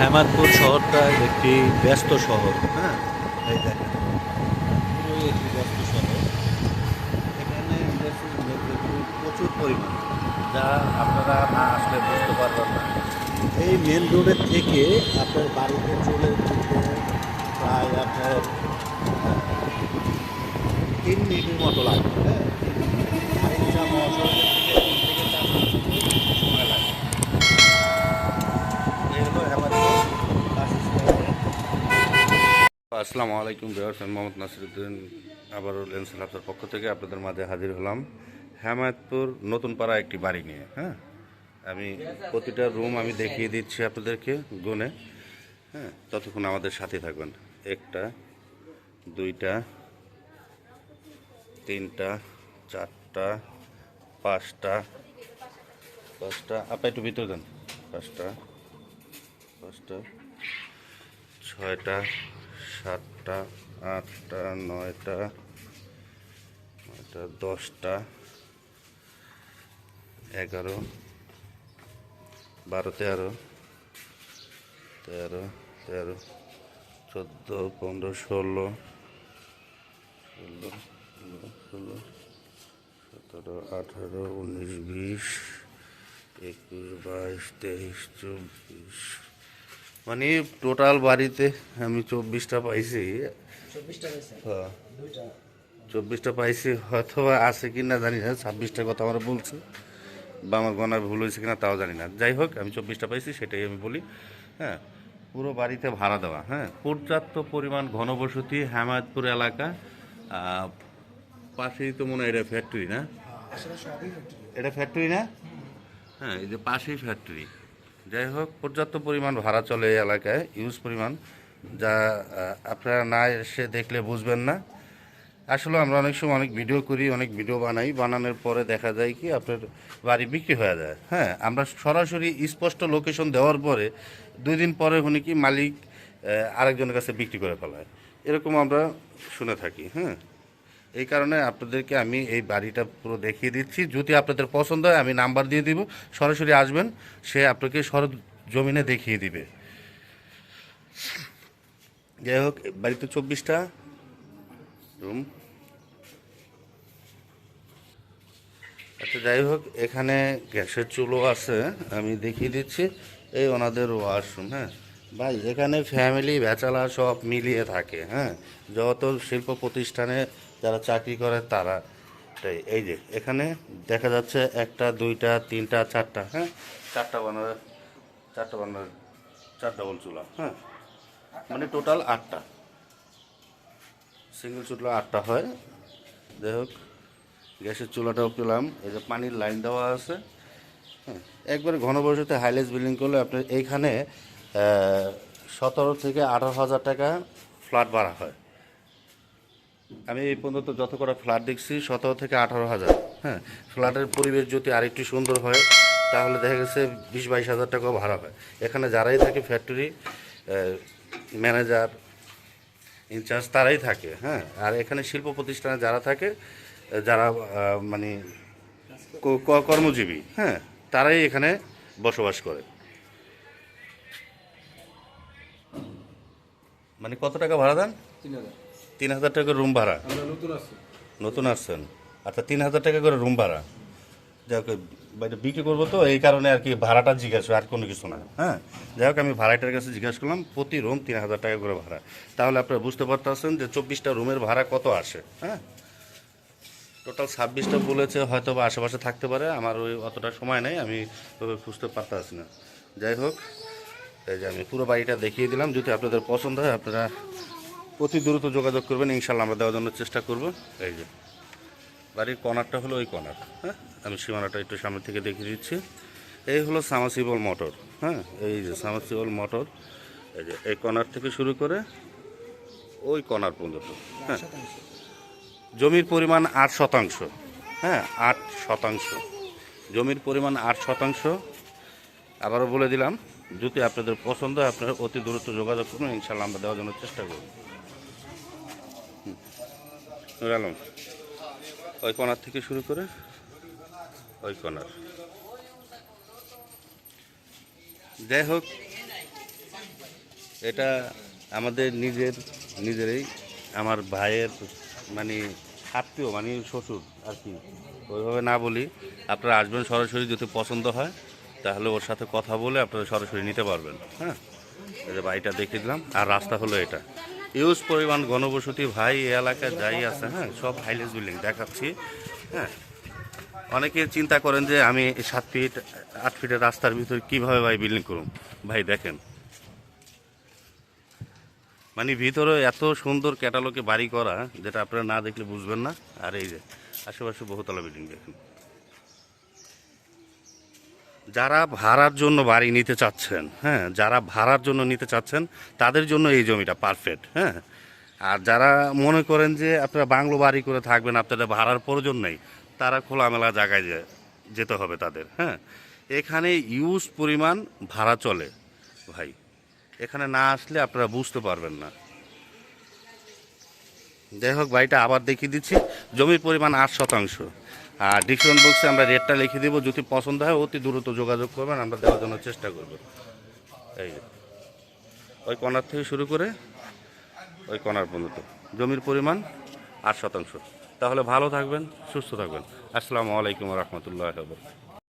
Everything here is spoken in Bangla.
হেমাদপুর শহরটা একটি ব্যস্ত শহর। হ্যাঁ। এই দেখেন। একটি ব্যস্ত শহর। এখানে প্রচুর পরিমাণ যা আপনারা না আসলে বুঝতে পারবেন না। এই মেন রোডের থেকে আপনার বাড়িতে চলে যেতে প্রায় আপনার তিন মিনিটের মতো লাগবে হ্যাঁ আরেকটা মহাসড়কের থেকে তিন থেকে চার মিনিট সময় লাগে এই হলো হেমাদপুর বাস স্ট্যান্ডের আসসালামু আলাইকুম বিহার মোহাম্মদ নাসিরুদ্দিন, আবারও লেন্স লাভসের পক্ষ থেকে আপনাদের মাঝে হাজির হলাম হেমায়তপুর নতুন পাড়া একটি বাড়ি নিয়ে হ্যাঁ? আমি প্রতিটা রুম আমি দেখিয়ে দিচ্ছি আপনাদেরকে গুনে হ্যাঁ? ততক্ষণ আমাদের সাথে থাকবেন। একটা, দুইটা, তিনটা, চারটা, পাঁচটা পাঁচটা আপনি একটু ভিতরে দেন। পাঁচটা পাঁচটা, ছয়টা সাতটা, আটটা, নয়টা নয়টা, দশটা, এগারো, বারো, তেরো তেরো তেরো, চোদ্দ, পনেরো, ষোলো ষোলো ষোলো সতেরো, আঠারো, উনিশ, বিশ, একুশ, বাইশ, তেইশ, চব্বিশ মানে টোটাল বাড়িতে আমি চব্বিশটা পাইছি। হ্যাঁ। চব্বিশটা পাইছি হয়তো আছে কি না জানি না ছাব্বিশটার কথা আমরা বলছি। বা আমার গণার ভুল হয়েছে কিনা তাও জানি না। যাই হোক আমি চব্বিশটা পাইছি সেটাই আমি বলি হ্যাঁ। পুরো বাড়িতে ভাড়া দেওয়া হ্যাঁ। পর্যাপ্ত পরিমাণ ঘনবসতি হেমায়তপুর এলাকা পাশেই তো মনে হয় এটা ফ্যাক্টরি না? এটা ফ্যাক্টরি না? হ্যাঁ এই যে পাশেই ফ্যাক্টরি যাই হোক, পর্যাপ্ত পরিমাণ ভাড়া চলে এই এলাকায় ইউজ পরিমাণ, যা আপনারা না এসে দেখলে বুঝবেন না। আসলে আমরা অনেক সময় অনেক ভিডিও করি, অনেক ভিডিও বানাই, বানানোর পরে দেখা যায় কি, আপনার বাড়ি বিক্রি হয়ে যায়। হ্যাঁ আমরা সরাসরি স্পষ্ট লোকেশন দেওয়ার পরে দুই দিন পরে উনি কি মালিক আরেকজনের কাছে বিক্রি করে ফেলায়। এরকম আমরা শুনে থাকি হ্যাঁ। এই কারণে আপনাদেরকে আমি এই বাড়িটা পুরো দেখিয়ে দিচ্ছি। যদি আপনাদের পছন্দ হয়, আমি নাম্বার দিয়ে দিব। সরাসরি আসবেন, সে আপনাকে সর জমিনে দেখিয়ে দিবে। যাই হোক, বাড়িতে চব্বিশটা রুম আচ্ছা যাই হোক, এখানে গ্যাসের চুলো আছে, আমি দেখিয়ে দিচ্ছি। এই ওনাদের ওয়াশরুম হ্যাঁ। ভাই, এখানে ফ্যামিলি ব্যাচালা সব মিলিয়ে থাকে হ্যাঁ? যত শিল্প প্রতিষ্ঠানে যারা চাকরি করে তারা। এই যে, এখানে দেখা যাচ্ছে একটা, দুইটা, তিনটা, চারটা হ্যাঁ? চারটা বানার চারটা বানার, চার ডবল চুলা হ্যাঁ? মানে টোটাল আটটা। সিঙ্গেল চুলা আটটা হয়। যাই হোক, গ্যাসের চুলাটাও পেলাম। এই যে পানির লাইন দেওয়া আছে হ্যাঁ? একবারে ঘনবসতিতে হাইলেস বিল্ডিং করলে আপনার এইখানে সতেরো থেকে আঠারো হাজার টাকা ফ্ল্যাট ভাড়া হয়। আমি এই পর্যন্ত যত কটা ফ্ল্যাট দেখছি, সতেরো থেকে আঠারো হাজার হ্যাঁ। ফ্ল্যাটের পরিবেশ যদি আরেকটু সুন্দর হয়, তাহলে দেখা গেছে বিশ বাইশ হাজার টাকাও ভাড়া হয়। এখানে যারাই থাকে ফ্যাক্টরি ম্যানেজার ইনচার্জ তারাই থাকে হ্যাঁ। আর এখানে শিল্প প্রতিষ্ঠানে যারা থাকে, যারা মানে কর্মজীবী হ্যাঁ তারাই এখানে বসবাস করে। মানে কত টাকা ভাড়া দেন? তিন হাজার। টাকা রুম ভাড়া। নতুন নতুন আসছেন। আচ্ছা তিন হাজার টাকা করে রুম ভাড়া। যাই হোক বিক্রি করব তো এই কারণে আর কি ভাড়াটা জিজ্ঞাসা আর কোনো কিছু না। হ্যাঁ? যাই হোক আমি ভাড়াটার কাছে জিজ্ঞাসা করলাম প্রতি রুম তিন হাজার টাকা করে ভাড়া। তাহলে আপনারা বুঝতে পারতেছেন যে চব্বিশটা রুমের ভাড়া কত আসে হ্যাঁ? টোটাল ছাব্বিশটা বলেছে হয়তো বা আশেপাশে থাকতে পারে আমার ওই অতটা সময় নেই আমি তবে খুঁজতে পারতেছি না। যাই হোক এই যে আমি পুরো বাড়িটা দেখিয়ে দিলাম। যদি আপনাদের পছন্দ হয়, আপনারা অতি দ্রুত যোগাযোগ করবেন। ইনশাল্লাহ আমরা দেওয়ার জন্য চেষ্টা করব। এই যে, বাড়ির কর্নারটা হলো ওই কর্নার হ্যাঁ? আমি সীমানাটা একটু সামনে থেকে দেখিয়ে দিচ্ছি। এই হলো সামাসিবল মোটর হ্যাঁ? এই যে সামাসিবল মোটর, এই যে এই কর্নার থেকে শুরু করে ওই কর্নার পর্যন্ত হ্যাঁ? জমির পরিমাণ আট শতাংশ হ্যাঁ? আট শতাংশ। জমির পরিমাণ আট শতাংশ। আবারও বলে দিলাম যদি আপনাদের পছন্দ হয়, আপনারা অতি দ্রুত যোগাযোগ করুন ইনশাল্লাহ আমরা দেওয়ার জন্য চেষ্টা করব। নুর আলম, ওই কর্নার থেকে শুরু করে ওই কর্নার যাই হোক, এটা আমাদের নিজের, নিজেরই, আমার ভাইয়ের মানে আত্মীয় মানে শ্বশুর আর কি। ওইভাবে না বলি, আপনারা আসবেন সরাসরি যদি পছন্দ হয়। তাহলে ওর সাথে কথা বলে আপনারা সরাসরি নিতে পারবেন হ্যাঁ? যে বাড়িটা দেখিয়ে দিলাম, আর রাস্তা হলো এটা। ইউজ পরিমাণ ঘনবসতি, ভাই, এই এলাকায় যাই আছে হ্যাঁ সব হাইলেস বিল্ডিং দেখাচ্ছি হ্যাঁ? অনেকে চিন্তা করেন যে আমি সাত ফিট আট ফিটের রাস্তার ভিতরে কীভাবে ভাই বিল্ডিং করুন ভাই, দেখেন। মানে ভিতরে এত সুন্দর ক্যাটালগে বাড়ি করা, যেটা আপনারা না দেখলে বুঝবেন না। আর এই যে, আশেপাশে বহুতলা বিল্ডিং দেখেন। যারা ভাড়ার জন্য বাড়ি নিতে চাচ্ছেন হ্যাঁ যারা ভাড়ার জন্য নিতে চাচ্ছেন, তাদের জন্য এই জমিটা পারফেক্ট হ্যাঁ। আর যারা মনে করেন যে আপনারা বাংলো বাড়ি করে থাকবেন, আপনাদের ভাড়ার প্রয়োজন নেই, তারা খোলামেলা জায়গায় যেতে হবে তাদের হ্যাঁ। এখানে ইউজ পরিমাণ ভাড়া চলে, ভাই। এখানে না আসলে আপনারা বুঝতে পারবেন না। যাই হোক বাড়িটা আবার দেখিয়ে দিচ্ছি। জমির পরিমাণ আট শতাংশ। আর ডিসক্রিপশন বক্সে আমরা রেটটা লিখে দেবো। যদি পছন্দ হয়, অতি দ্রুত যোগাযোগ করবেন, আমরা দেওয়ার জন্য চেষ্টা করব। এই ওই কণার থেকে শুরু করে ওই কণার পর্যন্ত। জমির পরিমাণ আট শতাংশ। তাহলে ভালো থাকবেন, সুস্থ থাকবেন। আসসালামু আলাইকুম রহমতুল্লাহ